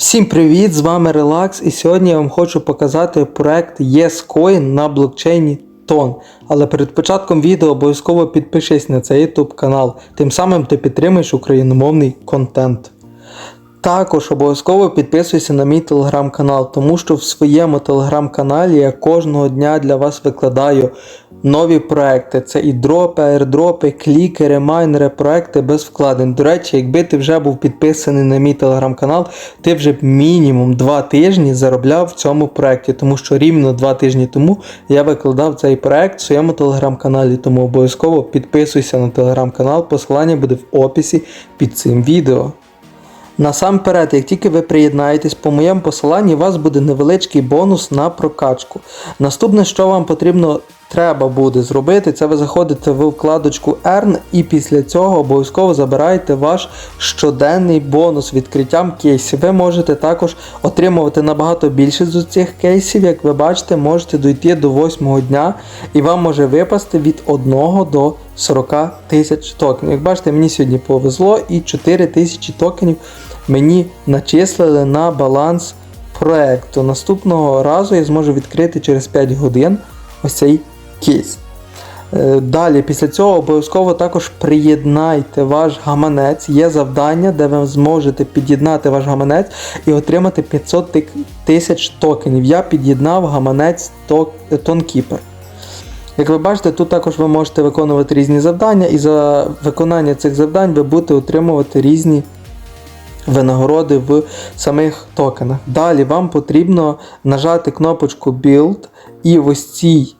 Всім привіт! З вами Relax і сьогодні я вам хочу показати проект YesCoin на блокчейні Ton. Але перед початком відео обов'язково підпишись на цей YouTube канал, тим самим ти підтримуєш україномовний контент. Також обов'язково підписуйся на мій телеграм-канал, тому що в своєму телеграм-каналі я кожного дня для вас викладаю нові проекти. Це і дропи, аірдропи, клікери, майнери, проекти без вкладень. До речі, якби ти вже був підписаний на мій телеграм-канал, ти вже мінімум 2 тижні заробляв в цьому проекті, тому що рівно 2 тижні тому я викладав цей проект в своєму телеграм-каналі. Тому обов'язково підписуйся на телеграм-канал, посилання буде в описі під цим відео. Насамперед, як тільки ви приєднаєтесь по моєму посиланні, у вас буде невеличкий бонус на прокачку. Наступне, що вам потрібно треба буде зробити, це ви заходите в вкладочку Earn і після цього обов'язково забираєте ваш щоденний бонус відкриттям кейсів. Ви можете також отримувати набагато більше з цих кейсів, як ви бачите, можете дойти до 8 дня і вам може випасти від 1 до 40 тисяч токенів. Як бачите, мені сьогодні повезло і 4 тисячі токенів мені начислили на баланс проекту. Наступного разу я зможу відкрити через 5 годин ось цей кейс. Далі, після цього обов'язково також приєднайте ваш гаманець. Є завдання, де ви зможете під'єднати ваш гаманець і отримати 500 тик- тисяч токенів. Я під'єднав гаманець Тонкіпер. Як ви бачите, тут також ви можете виконувати різні завдання, і за виконання цих завдань ви будете отримувати різні винагороди в самих токенах. Далі вам потрібно нажати кнопочку Build, і в ось цій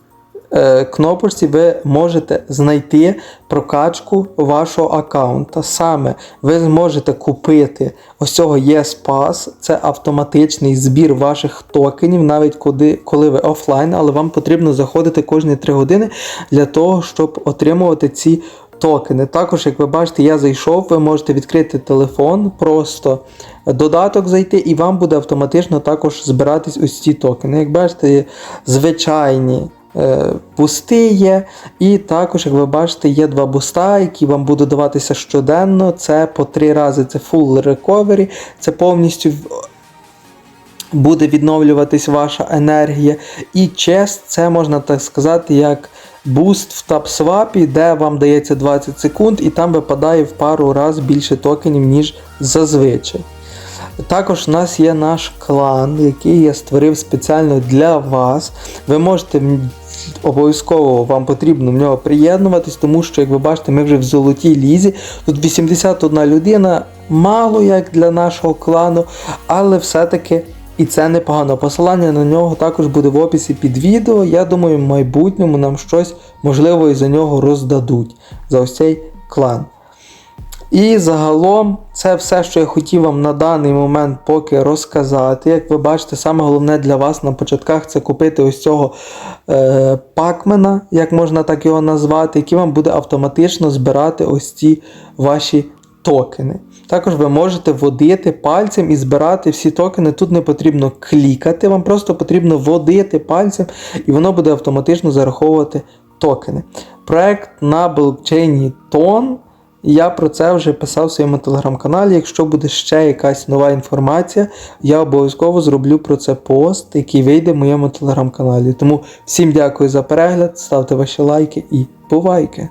кнопочці ви можете знайти прокачку вашого аккаунта. Саме ви зможете купити ось цього YesPass, це автоматичний збір ваших токенів, навіть коли, коли ви офлайн, але вам потрібно заходити кожні 3 години для того, щоб отримувати ці токени. Також, як ви бачите, я зайшов, ви можете відкрити телефон, просто додаток зайти, і вам буде автоматично також збиратись ось ці токени. Як бачите, звичайні. Е, Бусти є, і також, як ви бачите, є два буста, які вам будуть даватися щоденно. Це по три рази це full recovery, це повністю буде відновлюватись ваша енергія. І чест, це можна так сказати, як буст в TapSwap, де вам дається 20 секунд, і там випадає в пару разів більше токенів, ніж зазвичай. Також у нас є наш клан, який я створив спеціально для вас. Ви можете обов'язково вам потрібно в нього приєднуватись, тому що, як ви бачите, ми вже в золотій лізі. Тут 81 людина, мало як для нашого клану, але все-таки і це непогано. Посилання на нього також буде в описі під відео. Я думаю, в майбутньому нам щось можливо і за нього роздадуть за ось цей клан. І загалом це все, що я хотів вам на даний момент поки розказати. Як ви бачите, саме головне для вас на початках це купити ось цього е, пакмена, як можна так його назвати, який вам буде автоматично збирати ось ці ваші токени. Також ви можете водити пальцем і збирати всі токени. Тут не потрібно клікати, вам просто потрібно водити пальцем, і воно буде автоматично зараховувати токени. Проект на блокчейні Ton. Я про це вже писав в своєму телеграм-каналі. Якщо буде ще якась нова інформація, я обов'язково зроблю про це пост, який вийде в моєму телеграм-каналі. Тому всім дякую за перегляд, ставте ваші лайки і бувайки!